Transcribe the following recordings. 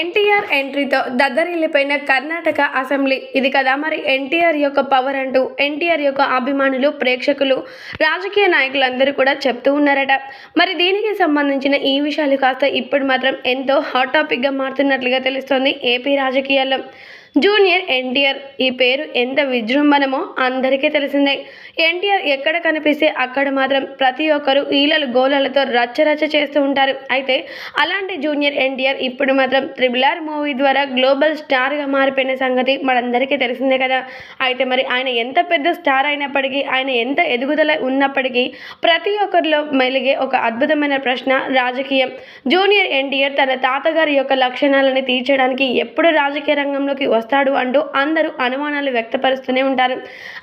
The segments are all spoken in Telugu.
ఎన్టీఆర్ ఎంట్రీతో దద్దరిల్లిపోయిన కర్ణాటక అసెంబ్లీ. ఇది కదా మరి ఎన్టీఆర్ యొక్క పవర్ అంటూ ఎన్టీఆర్ యొక్క అభిమానులు ప్రేక్షకులు రాజకీయ నాయకులందరూ కూడా చెప్తూ ఉన్నారట. మరి దీనికి సంబంధించిన ఈ విషయాలు కాస్త ఇప్పుడు మాత్రం ఎంతో హాట్ టాపిక్గా మారుతున్నట్లుగా తెలుస్తోంది ఏపీ రాజకీయాల్లో. జూనియర్ ఎన్టీఆర్ ఈ పేరు ఎంత విజృంభణమో అందరికీ తెలిసిందే. ఎన్టీఆర్ ఎక్కడ కనిపిస్తే అక్కడ మాత్రం ప్రతి ఒక్కరు ఈలలు గోలలతో రచ్చరచ్చ చేస్తూ ఉంటారు. అయితే అలాంటి జూనియర్ ఎన్టీఆర్ ఇప్పుడు మాత్రం త్రిబుల్ ఆర్ మూవీ ద్వారా గ్లోబల్ స్టార్గా మారిపోయిన సంగతి మనందరికీ తెలిసిందే కదా. అయితే మరి ఆయన ఎంత పెద్ద స్టార్ అయినప్పటికీ ఆయన ఎంత ఎదుగుదల ఉన్నప్పటికీ ప్రతి ఒక్కరిలో మెలిగే ఒక అద్భుతమైన ప్రశ్న రాజకీయం. జూనియర్ ఎన్టీఆర్ తన తాతగారి యొక్క లక్షణాలను తీర్చడానికి ఎప్పుడు రాజకీయ రంగంలోకి వస్తాడు అంటూ అందరూ అనుమానాలు వ్యక్తపరుస్తూనే ఉంటారు.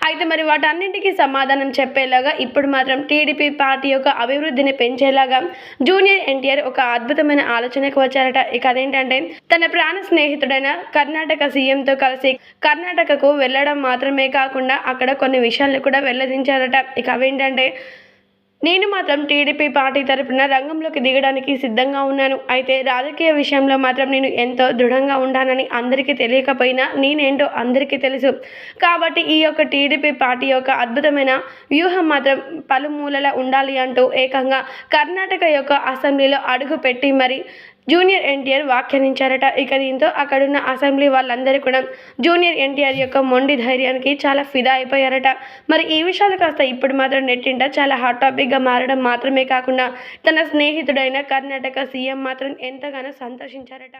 అయితే మరి వాటన్నింటికీ సమాధానం చెప్పేలాగా ఇప్పుడు మాత్రం టీడీపీ పార్టీ యొక్క అభివృద్ధిని పెంచేలాగా జూనియర్ ఎన్టీఆర్ ఒక అద్భుతమైన ఆలోచనకు వచ్చారట. ఇక అదేంటంటే తన ప్రాణ స్నేహితుడైన కర్ణాటక సీఎంతో కలిసి కర్ణాటకకు వెళ్ళడం మాత్రమే కాకుండా అక్కడ కొన్ని విషయాలను కూడా వెల్లడించారట. ఇక అవేంటంటే నేను మాత్రం టీడీపీ పార్టీ తరపున రంగంలోకి దిగడానికి సిద్ధంగా ఉన్నాను. అయితే రాజకీయ విషయంలో మాత్రం నేను ఎంతో దృఢంగా ఉండానని అందరికీ తెలియకపోయినా నేనేంటో అందరికీ తెలుసు. కాబట్టి ఈ యొక్క టీడీపీ పార్టీ యొక్క అద్భుతమైన వ్యూహం మాత్రం పలుమూలల ఉండాలి అంటూ ఏకంగా కర్ణాటక యొక్క అసెంబ్లీలో అడుగు పెట్టి మరి జూనియర్ ఎన్టీఆర్ వ్యాఖ్యానించారట. ఇక దీంతో అక్కడున్న అసెంబ్లీ వాళ్ళందరూ కూడా జూనియర్ ఎన్టీఆర్ యొక్క మొండి ధైర్యానికి చాలా ఫిదా అయిపోయారట. మరి ఈ విషయాలు కాస్త ఇప్పుడు మాత్రం నెట్టింట చాలా హాట్ టాపిక్గా మారడం మాత్రమే కాకుండా తన స్నేహితుడైన కర్ణాటక సీఎం మాత్రం ఎంతగానో సంతోషించారట.